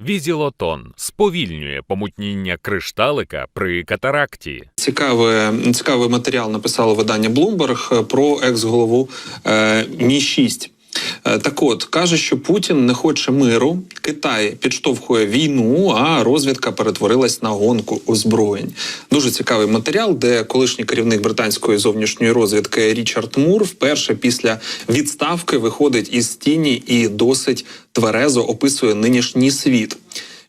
Візілотон сповільнює помутніння кришталика при катаракті. Цікаве, цікавий матеріал написало видання Bloomberg про екс-голову е, Мі 6 Е, Так от каже, що Путін не хоче миру, Китай підштовхує війну, а розвідка перетворилась на гонку озброєнь. Дуже цікавий матеріал, де колишній керівник британської зовнішньої розвідки Річард Мур вперше після відставки виходить із тіні і досить тверезо описує нинішній світ.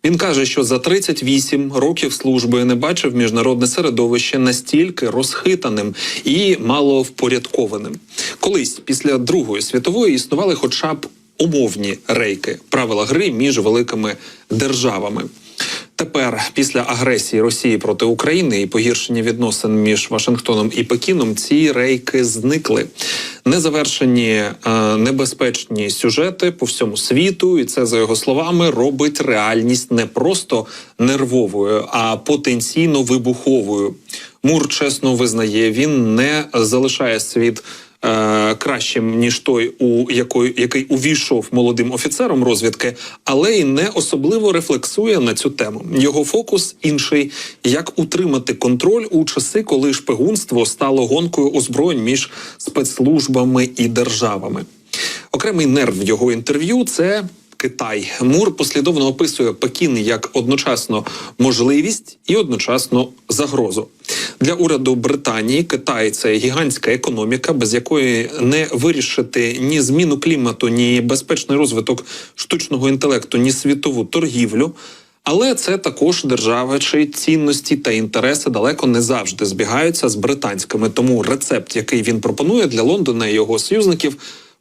Він каже, що за 38 років служби не бачив міжнародне середовище настільки розхитаним і маловпорядкованим. Колись після Другої світової існували хоча б умовні рейки, правила гри між великими державами. Тепер, після агресії Росії проти України і погіршення відносин між Вашингтоном і Пекіном, ці рейки зникли. Незавершені е, небезпечні сюжети по всьому світу, і це за його словами робить реальність не просто нервовою, а потенційно вибуховою. Мур чесно визнає, він не залишає світ е, кращим ніж той, у якої який увійшов молодим офіцером розвідки, але й не особливо рефлексує на цю тему. Його фокус інший: як утримати контроль у часи, коли шпигунство стало гонкою озброєнь між спецслужбами і державами. Окремий нерв його інтерв'ю це. Китай Мур послідовно описує Пекін як одночасно можливість і одночасно загрозу для уряду Британії. Китай це гігантська економіка, без якої не вирішити ні зміну клімату, ні безпечний розвиток штучного інтелекту, ні світову торгівлю. Але це також держава, чиї цінності та інтереси далеко не завжди збігаються з британськими. Тому рецепт, який він пропонує для Лондона і його союзників,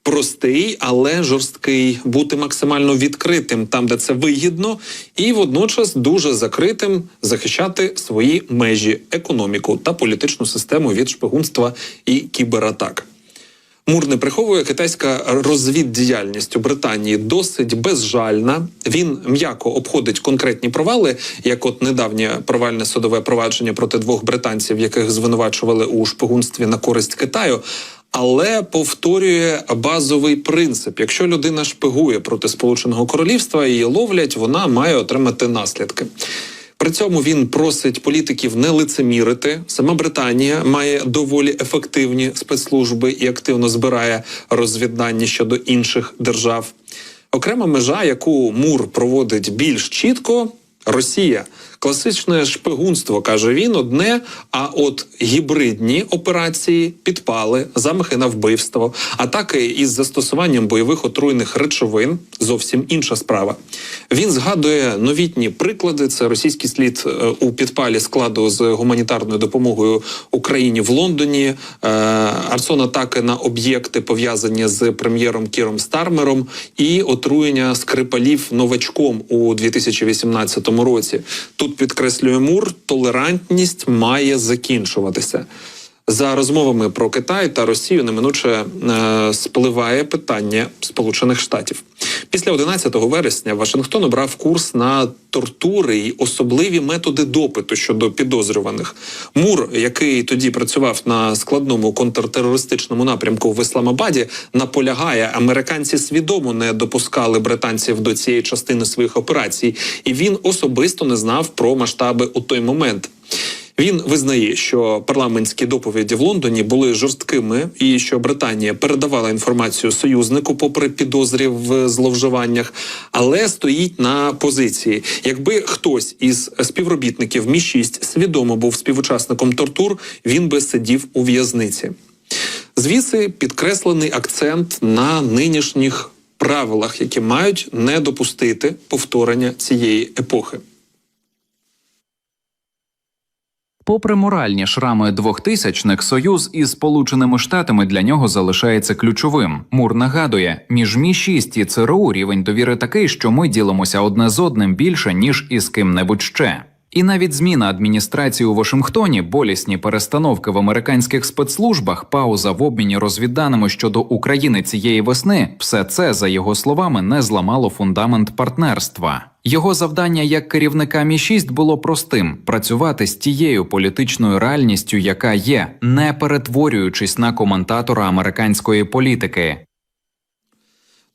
простий, але жорсткий, бути максимально відкритим там, де це вигідно, і водночас дуже закритим захищати свої межі, економіку та політичну систему від шпигунства і кібератак. Мур не приховує китайська розвіддіяльність у Британії досить безжальна. Він м'яко обходить конкретні провали, як от недавнє провальне судове провадження проти двох британців, яких звинувачували у шпигунстві на користь Китаю. Але повторює базовий принцип: якщо людина шпигує проти Сполученого Королівства і її ловлять, вона має отримати наслідки. При цьому він просить політиків не лицемірити. Сама Британія має доволі ефективні спецслужби і активно збирає розвіддані щодо інших держав. Окрема межа, яку Мур проводить більш чітко, Росія. Класичне шпигунство каже він одне. А от гібридні операції, підпали, замахи на вбивство, атаки із застосуванням бойових отруйних речовин зовсім інша справа. Він згадує новітні приклади. Це російський слід е, у підпалі складу з гуманітарною допомогою Україні в Лондоні, е, арсон атаки на об'єкти пов'язані з прем'єром Кіром Стармером і отруєння скрипалів новачком у 2018 році. Тут підкреслює Мур, толерантність має закінчуватися. За розмовами про Китай та Росію неминуче е, спливає питання Сполучених Штатів. Після 11 вересня Вашингтон обрав курс на тортури і особливі методи допиту щодо підозрюваних. Мур, який тоді працював на складному контртерористичному напрямку в Ісламабаді, наполягає, американці свідомо не допускали британців до цієї частини своїх операцій, і він особисто не знав про масштаби у той момент. Він визнає, що парламентські доповіді в Лондоні були жорсткими, і що Британія передавала інформацію союзнику, попри підозрі в зловживаннях, але стоїть на позиції. Якби хтось із співробітників Мі 6 свідомо був співучасником тортур, він би сидів у в'язниці. Звідси підкреслений акцент на нинішніх правилах, які мають не допустити повторення цієї епохи. Попри моральні шрами двохтисячних, союз із Сполученими Штатами для нього залишається ключовим. Мур нагадує, між мі 6 і ЦРУ рівень довіри такий, що ми ділимося одне з одним більше ніж із ким-небудь ще. І навіть зміна адміністрації у Вашингтоні, болісні перестановки в американських спецслужбах, пауза в обміні розвідданими щодо України цієї весни, все це за його словами не зламало фундамент партнерства. Його завдання як керівника Мі 6 було простим: працювати з тією політичною реальністю, яка є, не перетворюючись на коментатора американської політики.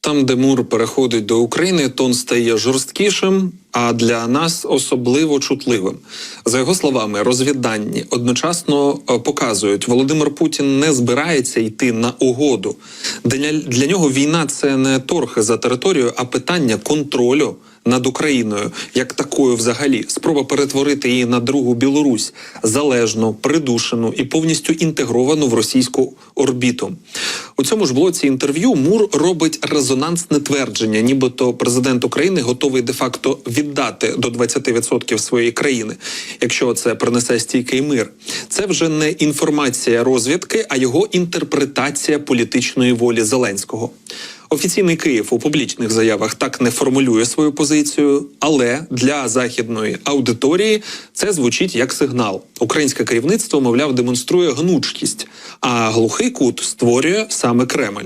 Там, де Мур переходить до України, тон стає жорсткішим, а для нас особливо чутливим. За його словами, розвіддані одночасно е, показують, Володимир Путін не збирається йти на угоду. Для, для нього війна це не торги за територію, а питання контролю над Україною як такою, взагалі, спроба перетворити її на другу Білорусь залежну, придушену і повністю інтегровану в російську орбіту. У цьому ж блоці інтерв'ю Мур робить резонансне твердження, нібито президент України готовий де-факто віддати до 20% своєї країни, якщо це принесе стійкий мир. Це вже не інформація розвідки, а його інтерпретація політичної волі Зеленського. Офіційний Київ у публічних заявах так не формулює свою позицію, але для західної аудиторії це звучить як сигнал. Українське керівництво, мовляв, демонструє гнучкість, а глухий кут створює саме Кремль.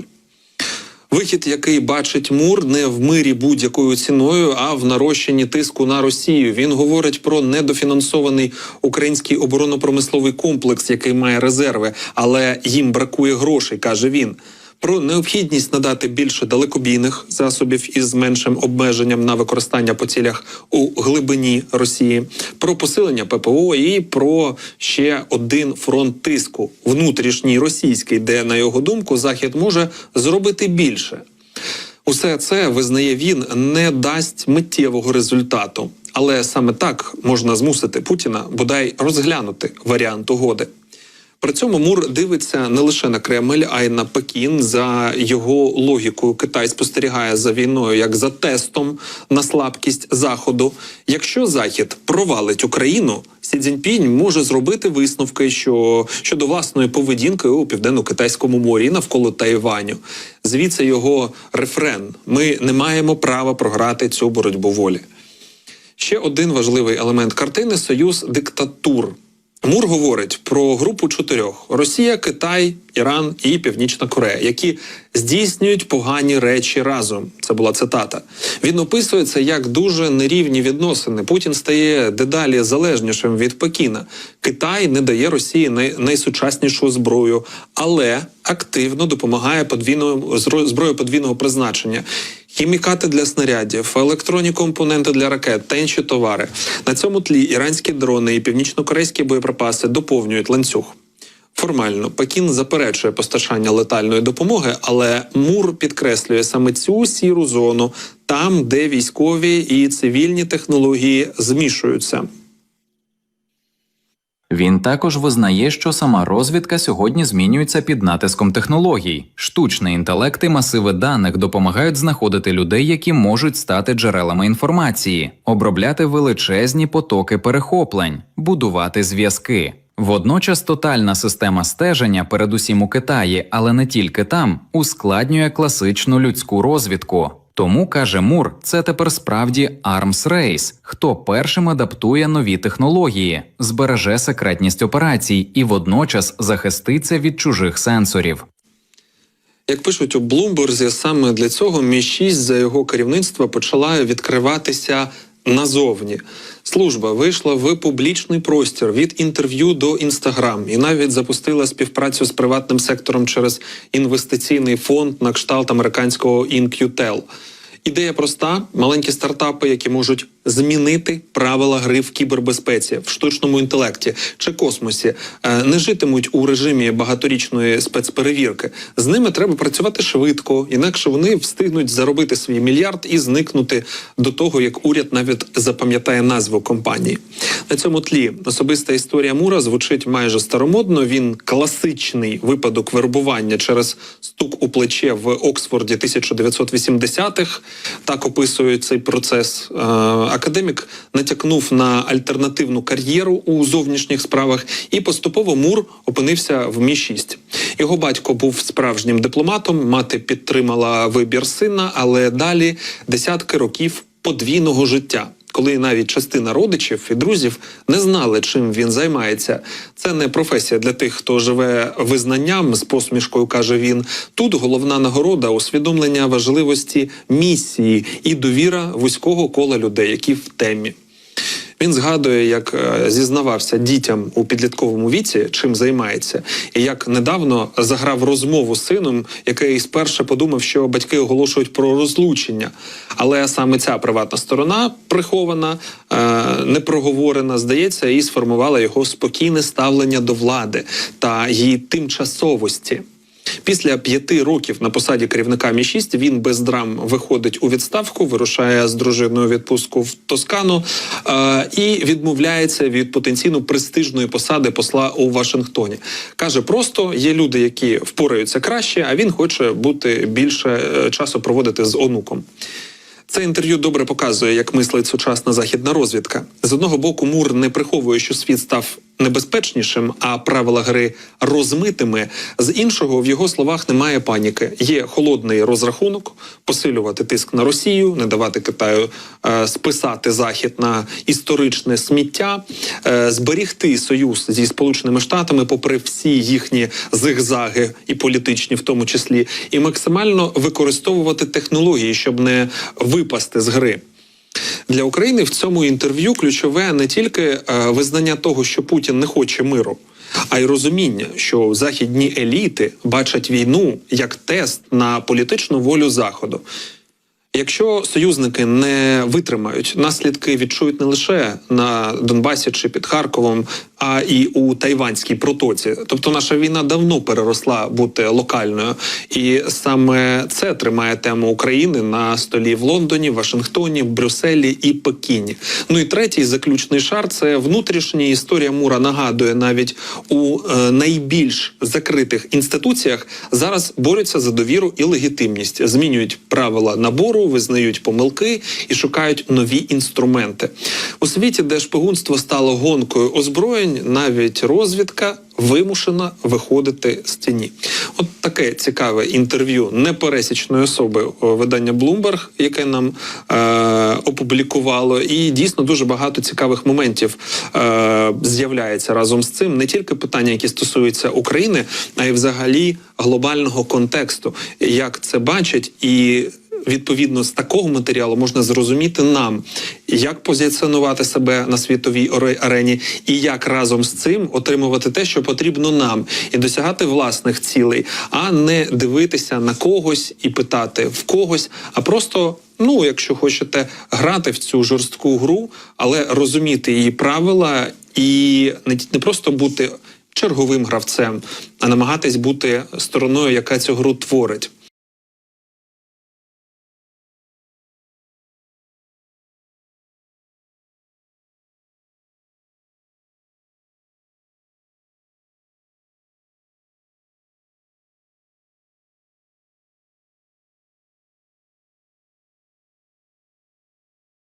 Вихід, який бачить Мур, не в мирі будь-якою ціною, а в нарощенні тиску на Росію. Він говорить про недофінансований український оборонно-промисловий комплекс, який має резерви, але їм бракує грошей, каже він. Про необхідність надати більше далекобійних засобів із меншим обмеженням на використання по цілях у глибині Росії, про посилення ППО і про ще один фронт тиску внутрішній російський, де на його думку захід може зробити більше. Усе це визнає він не дасть миттєвого результату, але саме так можна змусити Путіна бодай розглянути варіант угоди. При цьому Мур дивиться не лише на Кремль, а й на Пекін. За його логікою, Китай спостерігає за війною як за тестом на слабкість Заходу. Якщо Захід провалить Україну, Сі Цзіньпінь може зробити висновки, що щодо власної поведінки у південно-китайському морі навколо Тайваню. Звідси його рефрен: ми не маємо права програти цю боротьбу волі. Ще один важливий елемент картини союз диктатур. Мур говорить про групу чотирьох: Росія, Китай, Іран і Північна Корея, які здійснюють погані речі разом. Це була цитата. Він описує це як дуже нерівні відносини. Путін стає дедалі залежнішим від Пекіна. Китай не дає Росії най- найсучаснішу зброю, але активно допомагає подвійною зброю подвійного призначення. Хімікати для снарядів, електронні компоненти для ракет та інші товари. На цьому тлі іранські дрони і північнокорейські боєприпаси доповнюють ланцюг. Формально Пекін заперечує постачання летальної допомоги, але Мур підкреслює саме цю сіру зону, там, де військові і цивільні технології змішуються. Він також визнає, що сама розвідка сьогодні змінюється під натиском технологій. Штучний інтелект і масиви даних допомагають знаходити людей, які можуть стати джерелами інформації, обробляти величезні потоки перехоплень, будувати зв'язки. Водночас тотальна система стеження, передусім у Китаї, але не тільки там, ускладнює класичну людську розвідку. Тому каже Мур, це тепер справді Arms Race. Хто першим адаптує нові технології, збереже секретність операцій і водночас захиститься від чужих сенсорів. Як пишуть у Блумберзі, саме для цього Мі 6 за його керівництва почала відкриватися назовні. Служба вийшла в публічний простір від інтерв'ю до інстаграм і навіть запустила співпрацю з приватним сектором через інвестиційний фонд на кшталт американського InQtel. Ідея проста: маленькі стартапи, які можуть змінити правила гри в кібербезпеці, в штучному інтелекті чи космосі, е, не житимуть у режимі багаторічної спецперевірки. З ними треба працювати швидко, інакше вони встигнуть заробити свій мільярд і зникнути до того, як уряд навіть запам'ятає назву компанії. На цьому тлі особиста історія Мура звучить майже старомодно. Він класичний випадок вербування через стук у плече в Оксфорді 1980-х. Так описує цей процес. Е, Академік натякнув на альтернативну кар'єру у зовнішніх справах, і поступово Мур опинився в Мі 6 Його батько був справжнім дипломатом, мати підтримала вибір сина, але далі десятки років подвійного життя. Коли навіть частина родичів і друзів не знали, чим він займається. Це не професія для тих, хто живе визнанням з посмішкою, каже він. Тут головна нагорода усвідомлення важливості місії і довіра вузького кола людей, які в темі. Він згадує, як е, зізнавався дітям у підлітковому віці, чим займається, і як недавно заграв розмову з сином, який спершу подумав, що батьки оголошують про розлучення. Але саме ця приватна сторона прихована, е, непроговорена, здається, і сформувала його спокійне ставлення до влади та її тимчасовості. Після п'яти років на посаді керівника Мі 6 він без драм виходить у відставку, вирушає з дружиною відпустку в Тоскану е, і відмовляється від потенційно престижної посади посла у Вашингтоні. каже: просто є люди, які впораються краще, а він хоче бути більше е, часу проводити з онуком. Це інтерв'ю добре показує, як мислить сучасна західна розвідка. З одного боку, Мур не приховує, що світ став небезпечнішим, а правила гри розмитими. З іншого, в його словах немає паніки. Є холодний розрахунок, посилювати тиск на Росію, не давати Китаю е, списати захід на історичне сміття, е, зберігти союз зі Сполученими Штатами, попри всі їхні зигзаги і політичні, в тому числі, і максимально використовувати технології, щоб не випасти з гри. Для України в цьому інтерв'ю ключове не тільки е, визнання того, що Путін не хоче миру, а й розуміння, що західні еліти бачать війну як тест на політичну волю Заходу. Якщо союзники не витримають, наслідки відчують не лише на Донбасі чи під Харковом, а і у Тайванській протоці. Тобто наша війна давно переросла бути локальною, і саме це тримає тему України на столі в Лондоні, Вашингтоні, Брюсселі і Пекіні. Ну і третій заключний шар це внутрішня історія Мура нагадує навіть у е, найбільш закритих інституціях зараз борються за довіру і легітимність, змінюють правила набору, визнають помилки і шукають нові інструменти у світі, де шпигунство стало гонкою озброєнь, навіть розвідка вимушена виходити з тіні. От таке цікаве інтерв'ю непересічної особи видання Bloomberg, яке нам е, опублікувало, і дійсно дуже багато цікавих моментів е, з'являється разом з цим. Не тільки питання, які стосуються України, а й взагалі глобального контексту, як це бачать і. Відповідно з такого матеріалу можна зрозуміти нам, як позиціонувати себе на світовій арені, і як разом з цим отримувати те, що потрібно нам, і досягати власних цілей, а не дивитися на когось і питати в когось, а просто. Ну, якщо хочете грати в цю жорстку гру, але розуміти її правила і не, не просто бути черговим гравцем, а намагатись бути стороною, яка цю гру творить.